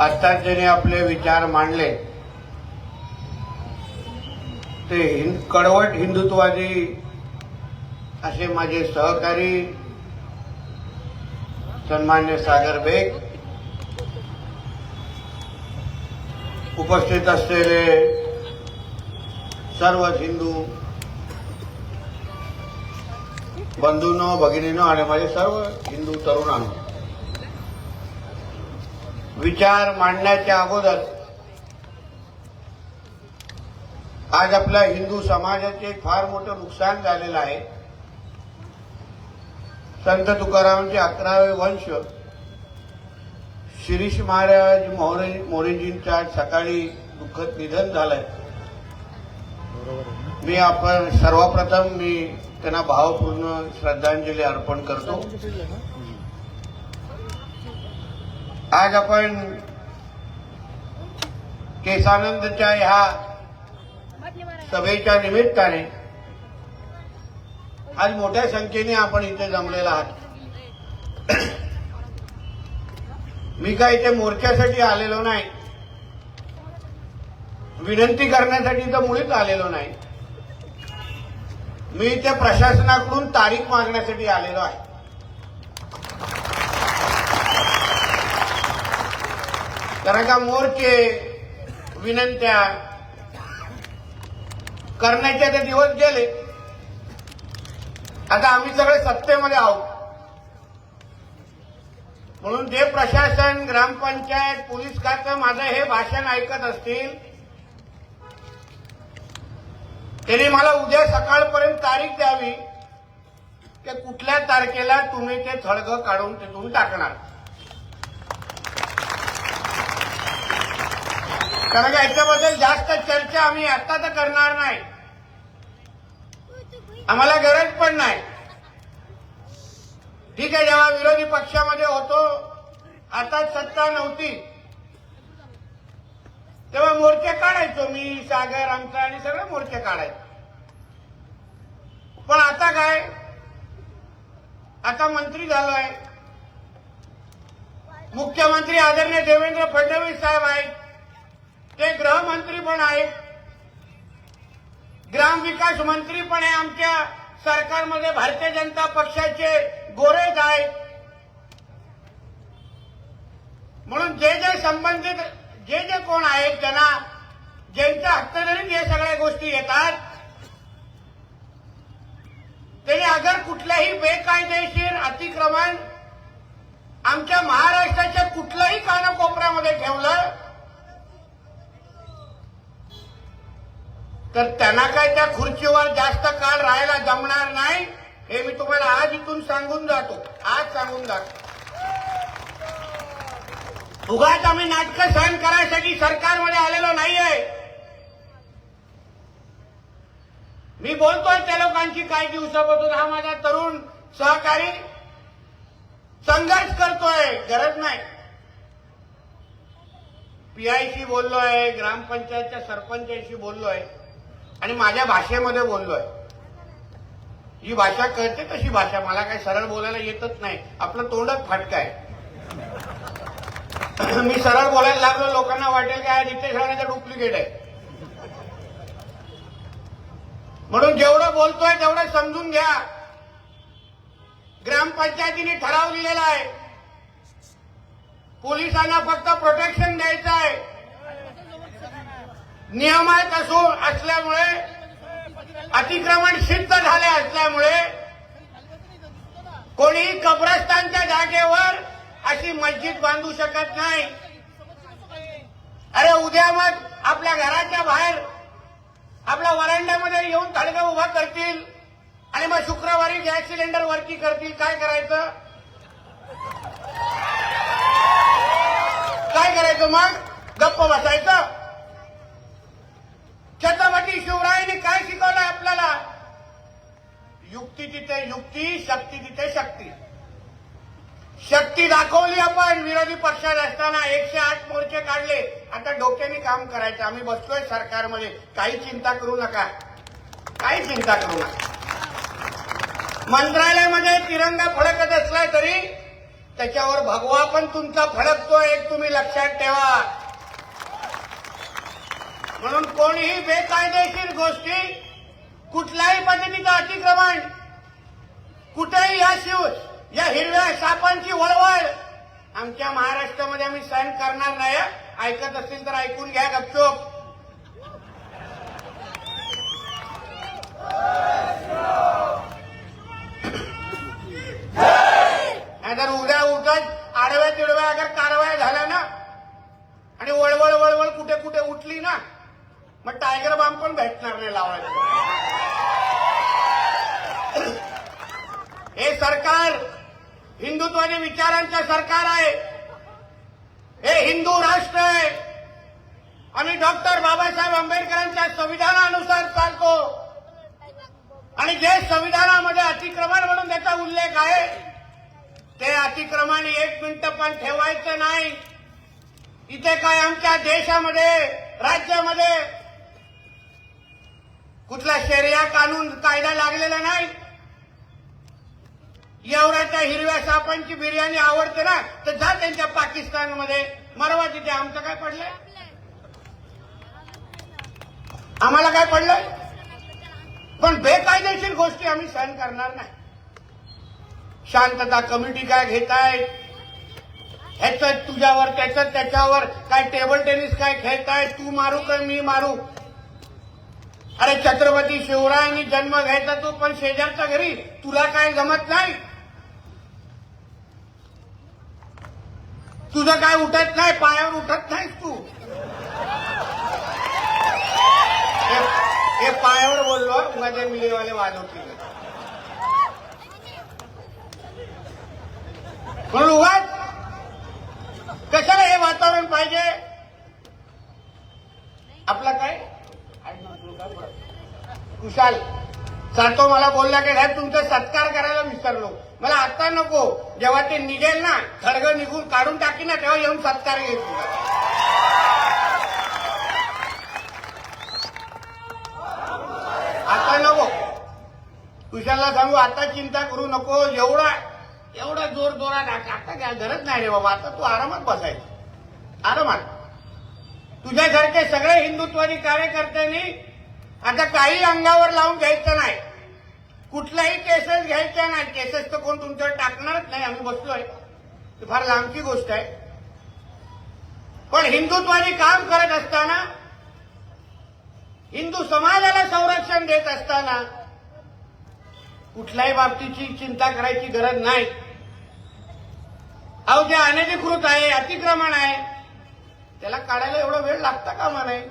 आता ज्याने आपले विचार मांडले ते हिंद कडवट हिंदुत्ववादी असे माझे सहकारी सन्मान्य सागर बेग उपस्थित असलेले सर्व हिंदू बंधूंनो भगिनीनो आणि माझे सर्व हिंदू तरुणांनो विचार मांडण्याच्या अगोदर आज आपल्या हिंदू समाजाचे फार मोठं नुकसान झालेलं आहे. संत तुकारामांचे अकरावे वंश शिरीष महाराज मोरे मोरेजींचं आज सकाळी दुःखद निधन झालंय. मी आपण सर्वप्रथम मी त्यांना भावपूर्ण श्रद्धांजली अर्पण करतो. आज आपण केसानंदच्या ह्या सभेच्या निमित्ताने आज मोठ्या संख्येने आपण इथे जमलेला आहात. मी काय इथे मोर्चासाठी आलेलो नाही. विनंती करण्यासाठी तर मुळीच आलेलो नाही. मी त्या प्रशासनाकडून तारीख मागण्यासाठी आलेलो आहे. कारण का मोर्चे विनंत्या करण्याचे ते दिवस गेले. आता आम्ही सगळे सत्तेमध्ये आहोत. म्हणून जे प्रशासन ग्रामपंचायत पोलीस खातं माझं हे भाषण ऐकत असतील त्यांनी मला उद्या सकाळपर्यंत तारीख द्यावी. की कुठल्या तारखेला तुम्ही ते थळग काढून तिथून टाकणार? कारण का याच्याबद्दल जास्त चर्चा आम्ही आता तर करणार नाही. आम्हाला गरज पण नाही. ठीक आहे जेव्हा विरोधी पक्षामध्ये होतो आता सत्ता नव्हती. तेव्हा मोर्चे काढायचो मी सागर आमचा आणि सगळे मोर्चे काढायचो. पण आता काय? आता मंत्री झालोय. मुख्यमंत्री आदरणीय देवेंद्र फडणवीस साहेब आहेत. ते गृहमंत्री पण आहेत. ग्रामविकास मंत्री पण आहे आमच्या. सरकारमध्ये भारतीय जनता पक्षाचे गोरेज आहेत. म्हणून जे जे संबंधित जे जे कोण आहेत ज्यांना ज्यांच्या हक्कधरीत या सगळ्या गोष्टी येतात त्यांनी अगर कुठल्याही बेकायदेशीर अतिक्रमण आमच्या महाराष्ट्राच्या कुठल्याही कानाकोपऱ्यामध्ये ठेवलं तर त्यांना काय त्या खुर्चीवर जास्त काळ राहायला जमणार नाही हे मी तुम्हाला आज इथून सांगून जातो. आज सांगून जातो. उगाच आम्ही नाटकं सहन करायसाठी सरकारमध्ये आलेलो नाहीये. मी बोलतोय त्या लोकांची काही दिवसापासून. हा माझा तरुण सहकारी संघर्ष करतोय गरज नाही. पीआयशी बोललोय ग्रामपंचायतच्या सरपंचाशी बोललोय आणि माझ्या भाषेमध्ये बोललोय. ही भाषा कळते तशी भाषा मला काही सरळ बोलायला येतच नाही. आपलं तोंडच फाटक आहे. मी सरळ बोलायला लागलो लोकांना वाटेल की हा नितेश राणेचा डुप्लिकेट आहे. म्हणून जेवढं बोलतोय तेवढं समजून घ्या. ग्रामपंचायतीने ठराव लिहिलेला आहे. पोलिसांना फक्त प्रोटेक्शन द्यायचं आहे. नियमात असून असल्यामुळे अतिक्रमण सिद्ध झाले असल्यामुळे कोणी कब्रस्तानच्या जागेवर अशी मस्जिद बांधू शकत नाही. अरे उद्या मग आपल्या घराच्या बाहेर आपल्या वरांड्यामध्ये येऊन थडगा उभा करतील. आणि मग शुक्रवारी गॅस सिलेंडर वरती करतील. काय करायचं? काय करायचं मग? गप्प बसायचं? छत्रपती शिवरायांनी काय शिकवलं आपल्याला? युक्ती तिथे युक्ती शक्ती तिथे शक्ती. शक्ती दाखवली आपण. विरोधी पक्षात असताना एकशे आठ मोर्चे काढले. आता डोक्याने काम करायचं. आम्ही बसतोय सरकारमध्ये. काही चिंता करू नका. काही चिंता करू नका. मंत्रालयामध्ये तिरंगा फडकत असला तरी त्याच्यावर भगवा पण तुमचा फडकतो एक तुम्ही लक्षात ठेवा. म्हणून कोणीही बेकायदेशीर गोष्टी कुठल्याही पद्धतीचं अतिक्रमण कुठेही या शिव या हिरव्या सापांची वळवळ. आमच्या महाराष्ट्रामध्ये आम्ही सहन करणार नाही ऐकत असतील तर ऐकून घ्या गपचोप. नाहीतर उद्या उठत आडव्या तिडव्या अगर कारवाया झाल्या ना आणि वळवळ वळवळ कुठे कुठे उठली ना मग टायगर बाम पण भेटणार नाही लावायचं हे सरकार हिंदुत्वाने विचारांचं सरकार आहे. हे हिंदू राष्ट्र आहे. आम्ही डॉक्टर बाबासाहेब आंबेडकरांच्या संविधानानुसार चालतो. आणि जे संविधानामध्ये अतिक्रमण म्हणून त्याचा उल्लेख आहे ते अतिक्रमण एक मिनिट पण ठेवायचं नाही. इथे काय आमच्या देशामध्ये राज्यामध्ये कुठला शेरिया कानून कायदा लागलेला नाही? एवढ्या हिरव्या सापांची बिर्याणी आवडते ना तर जा त्यांच्या पाकिस्तानमध्ये. मरवा तिथे. आमचं काय पडलंय? आम्हाला काय पडलंय? पण बेकायदेशीर गोष्टी आम्ही सहन करणार नाही. शांतता कमिटी काय घेतायत ह्याचं तुझ्यावर त्याचं त्याच्यावर. काय टेबल टेनिस काय खेळताय? तू मारू का मी मारू? अरे छत्रपती शिवरायांनी जन्म घ्यायचा तो पण शेजारच्या घरी तुला काय जमत नाही? तुझं काय उठत नाही पायावर उठत नाहीस तू. हे- पायावर बोललो माझ्या मिलेवाले वाजवतील म्हणून उगाच कशाला हे वातावरण पाहिजे? आपला काय? कुशाल सातो मला बोलला की साहेब तुमचा सत्कार करायला विसरलो. मला आता नको. जेव्हा ते निघेल ना खडग निघून काढून टाकी ना तेव्हा येऊन सत्कार घेईल आता नको. कुशालला सांगू आता चिंता करू नको. एवढा एवढा जोर जोरात आता आता काय गरज नाही रे बाबा. आता तू आरामात बसायचं. आरामात. तुझ्यासारखे सगळे हिंदुत्वादी कार्यकर्त्यांनी आता काही अंगावर लावून घ्यायचं नाही. कुठलाही केसेस घ्यायच्या नाही. केसेस तर कोण तुमच्यावर टाकणारच नाही. आम्ही बसलोय. ती फार लांबची गोष्ट आहे. पण हिंदुत्वाने काम करत असताना हिंदू समाजाला संरक्षण देत असताना कुठल्याही बाबतीची चिंता करायची गरज नाही. अहो जे अनधिकृत आहे अतिक्रमण आहे त्याला काढायला एवढा वेळ लागता कामा नाही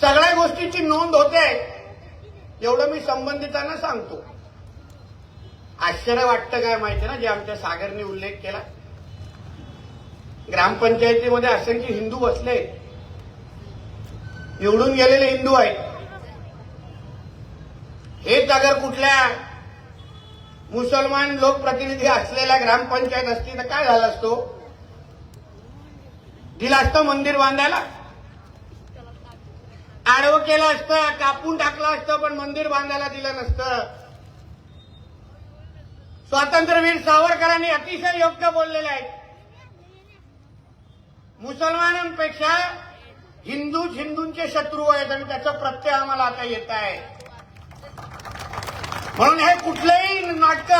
सगळ्या गोष्टीची नोंद होते. एवढं मी संबंधितांना सांगतो. आश्चर्य वाटतं काय माहिती ना जे आमच्या सागरने उल्लेख केला. ग्रामपंचायतीमध्ये असंख्य हिंदू बसले. निवडून गेलेले हिंदू आहेत. हेच अगर कुठल्या मुसलमान लोकप्रतिनिधी असलेल्या ग्रामपंचायत असती तर काय झालं असतो? दिला असतं मंदिर बांधायला. आडवं केलं असतं कापून टाकलं असतं पण मंदिर बांधायला दिलं नसतं. स्वातंत्र्यवीर सावरकरांनी अतिशय योग्य बोललेले आहेत. मुसलमानांपेक्षा हिंदूच हिंदूंचे शत्रू आहेत आणि त्याचा प्रत्यय आम्हाला आता येत आहे. म्हणून हे कुठलंही नाटक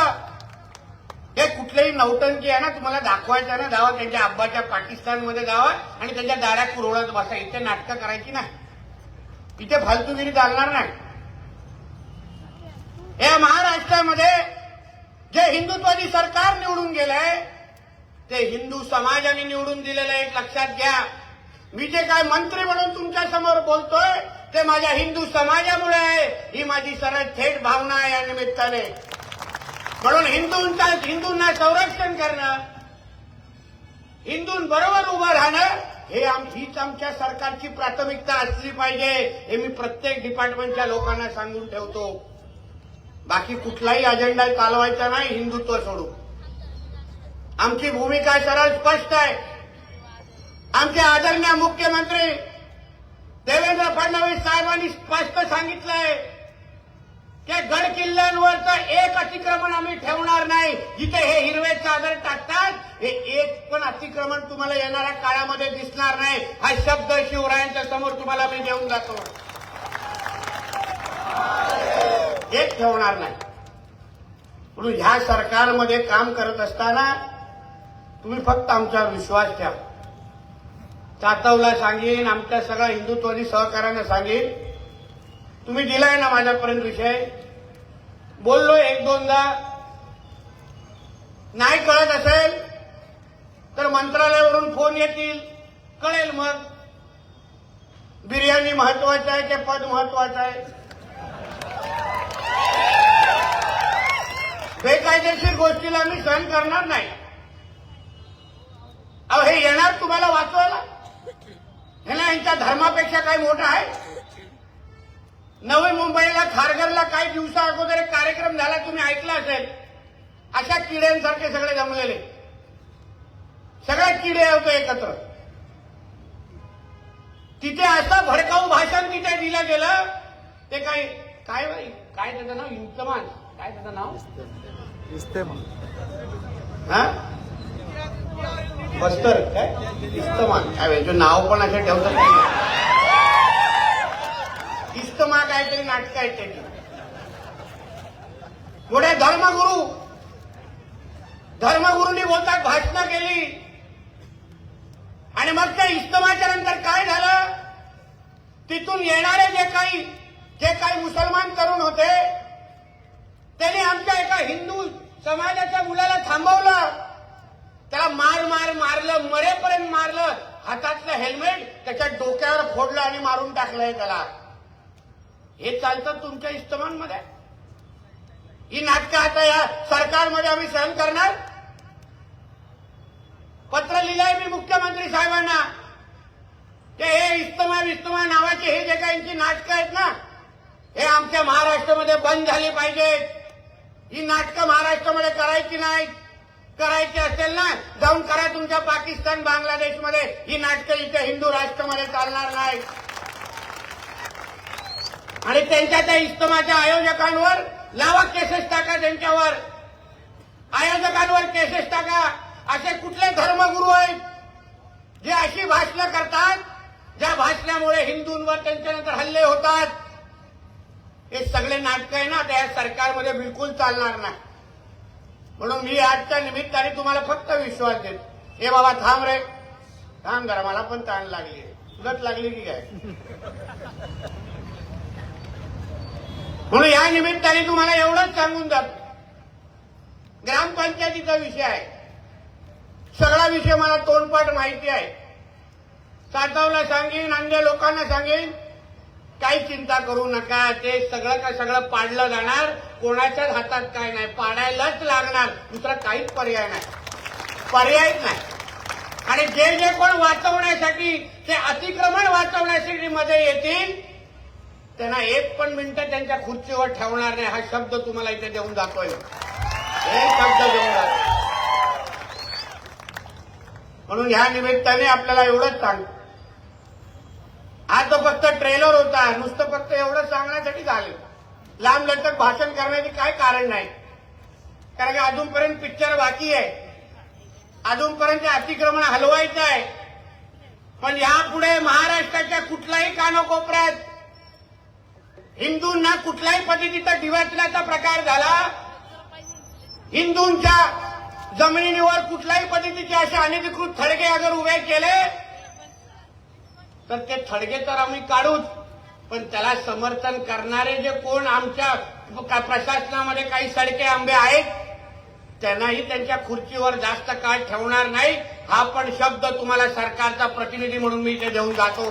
हे कुठलंही नौटंकी आहे ना तुम्हाला दाखवायचं ना जावा त्यांच्या आब्बाच्या पाकिस्तानमध्ये जावा आणि त्यांच्या दाड्या कुरवळत बसा इथे नाटकं करायची नाही. इथे फालतूगिरी चालणार नाही. या महाराष्ट्रामध्ये जे हिंदुत्वादी सरकार निवडून गेलंय ते हिंदू समाजाने निवडून दिलेलं एक लक्षात घ्या. मी जे काय मंत्री म्हणून तुमच्यासमोर बोलतोय ते माझ्या हिंदू समाजामुळे आहे. ही माझी सरळ थेट भावना आहे या निमित्ताने. म्हणून हिंदूंचा हिंदूंना संरक्षण करणं हिंदूंबरोबर उभं राहणं हे आम हीच आमच्या सरकारची प्राथमिकता असली पाहिजे हे मी प्रत्येक डिपार्टमेंटच्या लोकांना सांगून ठेवतो. बाकी कुठलाही अजेंडा चालवायचा नाही हिंदुत्व सोडून. आमची भूमिका सरळ स्पष्ट आहे. आमचे आदरणीय मुख्यमंत्री देवेंद्र फडणवीस साहेबांनी स्पष्ट सांगितलंय. की गड किल्ल्यांवरचं एक अतिक्रमण आम्ही ठेवणार नाही. जिथे हे हिरवे चादर टाकतात हे एक पण अतिक्रमण तुम्हाला येणाऱ्या काळामध्ये दिसणार नाही. हा शब्द शिवरायांच्या समोर तुम्हाला मी देऊन जातो. एक ठेवणार नाही. म्हणून ह्या सरकारमध्ये काम करत असताना तुम्ही फक्त आमच्यावर विश्वास ठेवा. चातवला सांगेन आमच्या सगळ्या हिंदुत्वादी सहकार्यानं सांगेन तुम्ही दिलाय ना माझ्यापर्यंत विषय? बोललो एक दोनदा. नाही कळत असेल तर मंत्रालयावरून फोन येतील. कळेल मग. बिर्याणी महत्वाचं आहे ते पद महत्वाचं आहे. बेकायदेशीर गोष्टीला मी सहन करणार नाही. अहो हे येणार तुम्हाला वाचवायला? हे ना यांच्या धर्मापेक्षा काही मोठं आहे? नवी मुंबईला खारघरला काही दिवसा अगोदर एक कार्यक्रम झाला तुम्ही ऐकला असेल. अशा किड्यांसारखे सगळे जमलेले. सगळे किडे होते एकत्र. तिथे असं भडकाऊ भाषण तिथे दिलं गेलं. ते काय काय बाई? काय त्याचं नाव? इंतमान काय त्याचं नाव? इस्तेमा हा? बस्तर. काय? इस्तमान काय नाव पण असे ठेवतात. इस्तमा काहीतरी नाटक आहे त्यांनी. पुढे धर्मगुरु. धर्मगुरूंनी बोलतात भाषणं केली. आणि मग त्या इस्तमाच्या नंतर काय झालं? तिथून येणारे जे काही जे काही मुसलमान तरुण होते त्यांनी आमच्या एका हिंदू समाजाच्या मुलाला थांबवलं. त्याला मार मार मारलं मरेपर्यंत मारलं. हातातलं हेल्मेट त्याच्या डोक्यावर फोडलं आणि मारून टाकलंय त्याला. हे चालतं तुमच्या इस्तमांमध्ये? ही नाटकं आता या सरकारमध्ये आम्ही सहन करणार? पत्र लिहिलंय मी मुख्यमंत्री साहेबांना. ते हे इस्तमा विस्तमा नावाचे हे जे काही यांची नाटकं आहेत ना हे आमच्या महाराष्ट्रामध्ये बंद झाली पाहिजेत ही नाटकं महाराष्ट्रामध्ये करायची नाहीत. करायची असेल ना जाऊन करा तुमच्या पाकिस्तान बांगलादेशमध्ये. ही नाटकं इथे हिंदू राष्ट्रामध्ये चालणार नाही आणि त्यांच्या त्या इस्तमाच्या आयोजकांवर लावा केसेस टाका त्यांच्यावर. आयोजकांवर केसेस टाका. असे कुठले धर्मगुरू आहेत? जे अशी भाषणं करतात ज्या भाषणामुळे हिंदूंवर त्यांच्यानंतर हल्ले होतात. हे सगळे नाटक आहे ना त्या सरकारमध्ये बिलकुल चालणार नाही. म्हणून मी आजच्या निमित्ताने तुम्हाला फक्त विश्वास देतो. हे बाबा थांब रे. थांब जरा मला पण ताण लागली तुझत लागली की काय? म्हणून या निमित्ताने तुम्हाला एवढंच सांगून जातो. ग्रामपंचायतीचा विषय आहे. सगळा विषय मला तोंडपाठ माहिती आहे. सातावला सांगेन अन्य लोकांना सांगेन काही चिंता करू नका. ते सगळं का सगळं पाडलं जाणार कोणाच्याच हातात काय नाही. पाडायलाच लागणार. दुसरा काहीच पर्याय नाही. पर्यायच नाही. आणि जे जे कोण वाचवण्यासाठी ते अतिक्रमण वाचवण्यासाठी मध्ये येतील त्यांना एक पण मिनिटं त्यांच्या खुर्चीवर ठेवणार नाही. हा शब्द तुम्हाला इथे देऊन जातोय. हे शब्द देऊन जातो म्हणून ह्या निमित्ताने आपल्याला एवढंच सांग. हा तो फक्त ट्रेलर होता. नुसतं फक्त एवढं सांगण्यासाठी झालं. लांब लचक भाषण करण्याचे काय कारण नाही. कारण की अजूनपर्यंत पिक्चर बाकी आहे. अजूनपर्यंत ते अतिक्रमण हलवायचं आहे. पण यापुढे महाराष्ट्राच्या कुठल्याही कानाकोपऱ्यात हिंदूंना कुठल्याही पद्धतीचा डिवचण्याचा प्रकार झाला हिंदूंच्या जमिनीवर कुठल्याही पद्धतीचे असे अनधिकृत थडगे अगर उभे केले तर ते थडगे तर आम्ही काढूच पण त्याला समर्थन करणारे जे कोण आमच्या प्रशासनामध्ये काही सडके आंबे आहेत त्यांनाही त्यांच्या खुर्चीवर जास्त काळ ठेवणार नाही. हा पण शब्द तुम्हाला सरकारचा प्रतिनिधी म्हणून मी इथे देऊन जातो.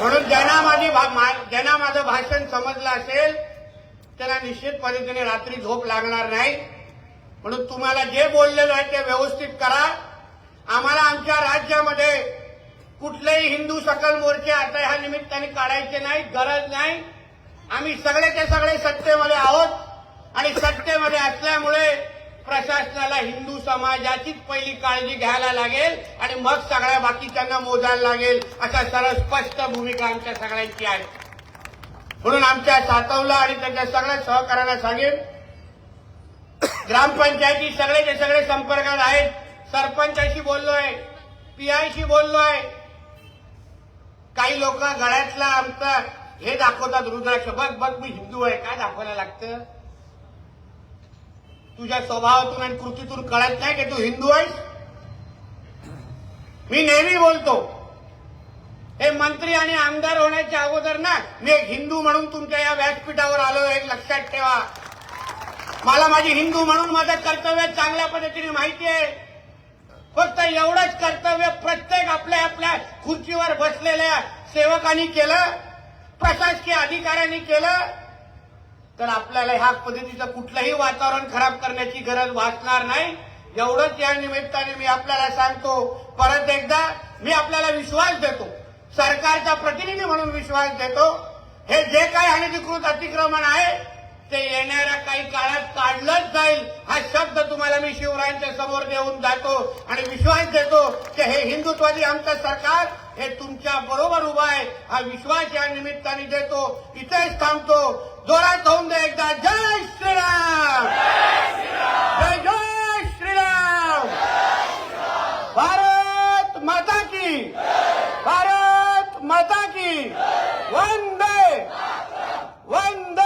म्हणून ज्यांना माझी भा- मा- ज्यांना माझं भाषण समजलं असेल त्याला निश्चित पद्धतीने रात्री झोप लागणार नाही. म्हणून तुम्हाला जे बोललेलं आहे ते व्यवस्थित करा. आम्हाला आमच्या राज्यामध्ये कुठलेही हिंदू सकल मोर्चे आता ह्या निमित्ताने काढायचे नाही गरज नाही. आम्ही सगळे ते सगळे सत्तेमध्ये आहोत आणि सत्तेमध्ये असल्यामुळे प्रशासनाला हिंदू समाजाचीच पहिली काळजी घ्यायला लागेल आणि मग सगळ्या बाकीच्यांना मोजायला लागेल अशा सरळ स्पष्ट भूमिका आमच्या सगळ्यांची आहे. म्हणून आमच्या सातवला आणि त्याच्या सगळ्या सहकार्याला सांगेन ग्रामपंचायती सगळेचे सगळे संपर्कात आहेत. सरपंचाशी बोललोय पीआयशी बोललोय. काही लोक गळ्यातला आमचा हे दाखवतात रुद्राक्ष. बघ बघ मी हिंदू आहे. काय दाखवायला लागतं? तुझ्या स्वभावातून आणि कृतीतून कळत नाही की तू हिंदू आहेस? मी नेहमी बोलतो हे मंत्री आणि आमदार होण्याच्या अगोदर ना मी एक हिंदू म्हणून तुमच्या या व्यासपीठावर आलो एक लक्षात ठेवा. मला माझी हिंदू म्हणून माझं कर्तव्य चांगल्या पद्धतीने माहिती आहे. फक्त एवढंच कर्तव्य प्रत्येक आपल्या आपल्या खुर्चीवर बसलेल्या सेवकांनी केलं प्रशासकीय अधिकाऱ्यांनी केलं तर आपल्याला ह्या पद्धतीचं कुठलंही वातावरण खराब करण्याची गरज भासणार नाही. एवढंच या निमित्ताने मी आपल्याला सांगतो परत एकदा मी आपल्याला विश्वास देतो. सरकारचा प्रतिनिधी म्हणून विश्वास देतो. हे जे काही अनधिकृत अतिक्रमण आहे ते येणाऱ्या काही काळात काढलंच जाईल. हा शब्द तुम्हाला मी शिवरायांच्या समोर देऊन जातो आणि विश्वास देतो की हे हिंदुत्वादी आमचं सरकार हे तुमच्या बरोबर उभं आहे. हा विश्वास या निमित्ताने देतो. इथेच थांबतो. जोरात होऊन दे एकदा. जय श्रीराम. जय जय श्रीराम. भारत माता की. भारत माता की. वंदे. वंदे.